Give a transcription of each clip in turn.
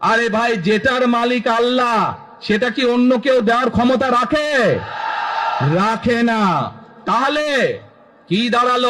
আরে ভাই, যেটার মালিক আল্লাহ, সেটা কি অন্য কেউ দেওয়ার ক্ষমতা রাখে? রাখে না। তাহলে কি দাঁড়াল?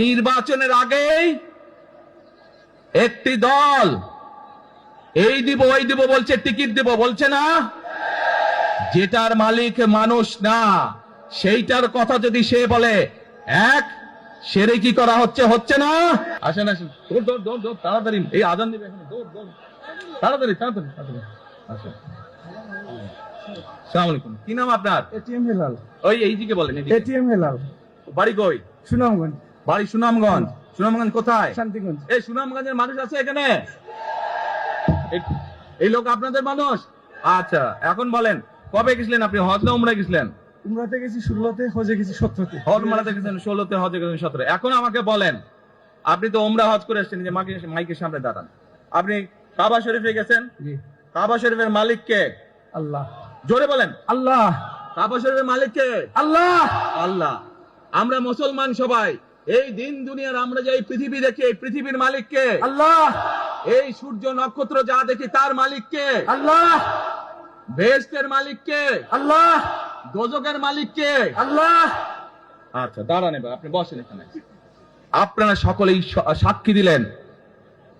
নির্বাচনের আগেই একটি দল, এই দিব, ওই দিব, বলছে, টিকিট দিব, বলছে না? যেটার মালিক মানুষ না, সেইটার কথা যদি সে বলে, এক, সেরে কি করা হচ্ছে হচ্ছে না? আসেন আসেন। তাড়াতাড়ি, এই আজান দিবে এখন। দৌড় দৌড়। তাড়াতাড়ি তাড়াতাড়ি তাড়াতাড়ি। আসেন সালাম আলাইকুম। কি নাম আপনার? এটিএম হেলাল। ওই এইদিকে বলেন এটিএম হেলাল। বাড়ি কই? সুনামগঞ্জ। বাড়ি সুনামগঞ্জ। সুনামগঞ্জ কোথায়? শান্তিগঞ্জ। এই সুনামগঞ্জের মানুষ আছে এখানে? এই- লোক আপনাদের মানুষ? আচ্ছা এখন বলেন কবে গেছিলেন আপনি? হজ না উমরা গেছিলেন? উমরাতে গেছি ষোলোতে হজে গেছি সতেরোতে। হজ উমরাতে গেছেন ষোলোতে হজে গেছেন সতেরো এখন আমাকে বলেন আপনি তো উমরা হজ করে এসেছেন যে মাইকের সামনে দাঁড়ান। আপনি কাবা শরীফে গেছেন? কাবা শরীফের মালিক কে? আল্লাহ। জোরে বলেন। আল্লাহ। কাবা শরীফের মালিক কে? আল্লাহ। আল্লাহ। আমরা মুসলমান সবাই এই দিন দুনিয়ার আমরা যে এই পৃথিবী দেখি এই পৃথিবীর মালিক কে? আল্লাহ। এই সূর্য নক্ষত্র যা দেখি তার মালিক কে? আল্লাহ। বেহেস্তের মালিক কে? আল্লাহ। দোজকের মালিক কে? আল্লাহ। আচ্ছা দাঁড়ান এবার আপনি বসেন এখানে। আপনারা সকলেই সাক্ষী দিলেন।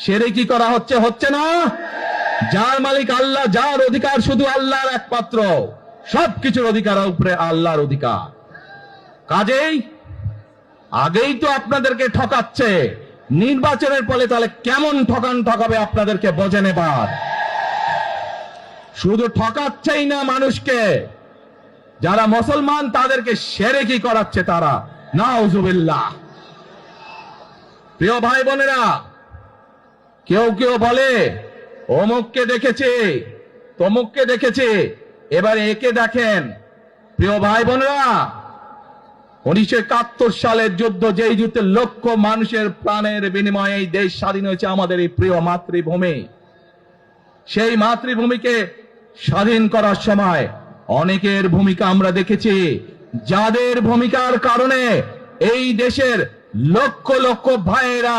সেরে কি করা হচ্ছে? হচ্ছে না? যার মালিক আল্লাহ, যার অধিকার শুধু আল্লাহর একমাত্র। সবকিছুর অধিকার উপরে আল্লাহর অধিকার। কাজেই আগেই তো আপনাদেরকে ঠকাচ্ছে। নির্বাচনের ফলে তাহলে কেমন ঠকান ঠকাবে আপনাদেরকে বোঝে নেবার শুধু ঠকাচ্ছেই না মানুষকে। যারা মুসলমান, তাদেরকে সেরে কি করাচ্ছে তারা? নাউজুবিল্লাহ। প্রিয় ভাই বোনেরা কেউ কেউ বলে, অমুককে দেখেছে, তমুককে দেখেছে, এবার একে দেখেন। প্রিয় ভাই বোনেরা, উনিশশো একাত্তর সালের যুদ্ধ যেই যুদ্ধে লক্ষ মানুষের প্রাণের বিনিময়ে এই দেশ স্বাধীন হয়েছে আমাদের এই প্রিয় মাতৃভূমি, সেই মাতৃভূমিকে স্বাধীন করার সময় অনেকের ভূমিকা আমরা দেখেছি। যাদের ভূমিকার কারণে এই দেশের লক্ষ লক্ষ ভাইয়েরা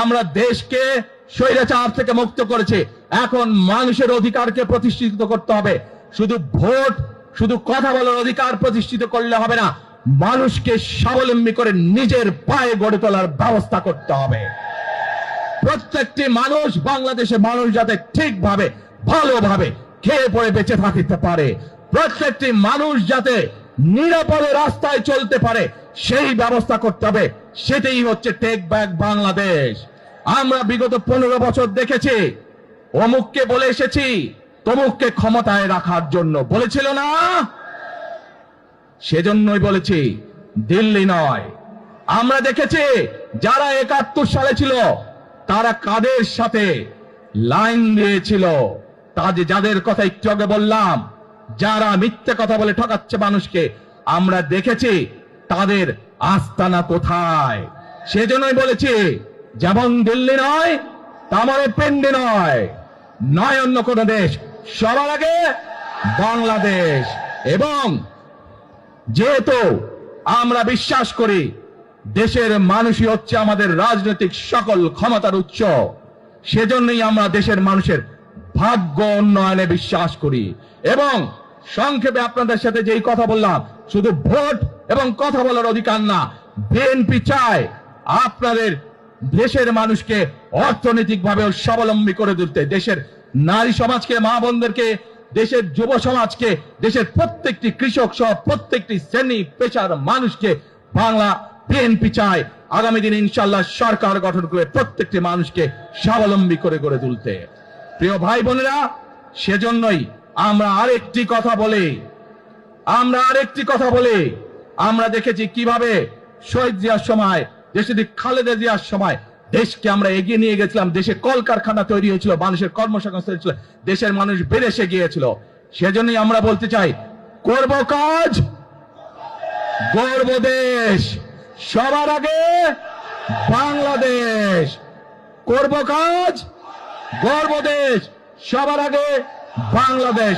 আমরা দেশকে স্বৈরাচার থেকে মুক্ত করেছি। এখন মানুষের অধিকারকে প্রতিষ্ঠিত করতে হবে। শুধু ভোট, শুধু কথা বলার অধিকার প্রতিষ্ঠিত করলে হবে না, মানুষকে স্বাবলম্বী করে নিজের পায়ে গড়ে তোলার ব্যবস্থা করতে হবে। প্রত্যেকটি মানুষ বাংলাদেশের মানুষ যাতে ঠিকভাবে, ভালোভাবে খেয়ে পড়ে বেঁচে থাকতে পারে। প্রত্যেকটি মানুষ যাতে নিরাপদে রাস্তায় চলতে পারে, সেই ব্যবস্থা করতে হবে। সেটাই হচ্ছে টেক ব্যাক বাংলাদেশ আমরা বিগত পনেরো বছর দেখেছি, অমুককে বলে এসেছি, তমুককে ক্ষমতায় রাখার জন্য বলেছিল না? সেজন্যই বলেছি, দিল্লি নয়। আমরা দেখেছি, যারা একাত্তর সালে ছিল, তারা কাদের সাথে লাইন দিয়েছিল? তাদের যাদের কথা একটু আগে বললাম, যারা মিথ্যে কথা বলে ঠকাচ্ছে মানুষকে, আমরা দেখেছি তাদের আস্তানা কোথায়? সেজন্যই বলেছি, যেমন দিল্লি নয় তেমন পেন্ডি নয়। নয় অন্য কোন দেশ, সবার আগে বাংলাদেশ। এবং যেহেতু আমরা বিশ্বাস করি, দেশের মানুষই হচ্ছে আমাদের রাজনৈতিক সকল ক্ষমতার উৎস, সেজন্যই আমরা দেশের মানুষের ভাগ্য উন্নয়নে বিশ্বাস করি। এবং সংক্ষেপে আপনাদের সাথে যেই কথা বললাম, শুধু ভোট এবং কথা বলার অধিকার না, বিএনপি চায় আপনাদের দেশের মানুষকে অর্থনৈতিকভাবে স্বাবলম্বী করে তুলতে, দেশের নারী সমাজকে, মা বোনদেরকে, দেশের যুব সমাজকে, দেশের প্রত্যেকটি কৃষক সহ প্রত্যেকটি শ্রেণি, পেশার মানুষকে বাংলা বিএনপি চায়। আগামী দিনে ইনশাল্লাহ সরকার গঠন করে প্রত্যেকটি মানুষকে স্বাবলম্বী করে গড়ে তুলতে। প্রিয় ভাই বোনেরা, সেজন্যই আমরা আরেকটি কথা বলি। আমরা আরেকটি কথা বলি। আমরা দেখেছি কীভাবে শহীদ জিয়ার সময় দেশে খালেদা জিয়ার সময় দেশকে আমরা এগিয়ে নিয়ে গেছিলাম। দেশে কলকারখানা তৈরি হয়েছিল মানুষের কর্মসংস্থান হয়েছিল, দেশের মানুষ বেড়েসে গিয়েছিল। সেজন্যই আমরা বলতে চাই, করব কাজ, গর্ব দেশ। সবার আগে বাংলাদেশ। করব কাজ, গর্ব দেশ। সবার আগে বাংলাদেশ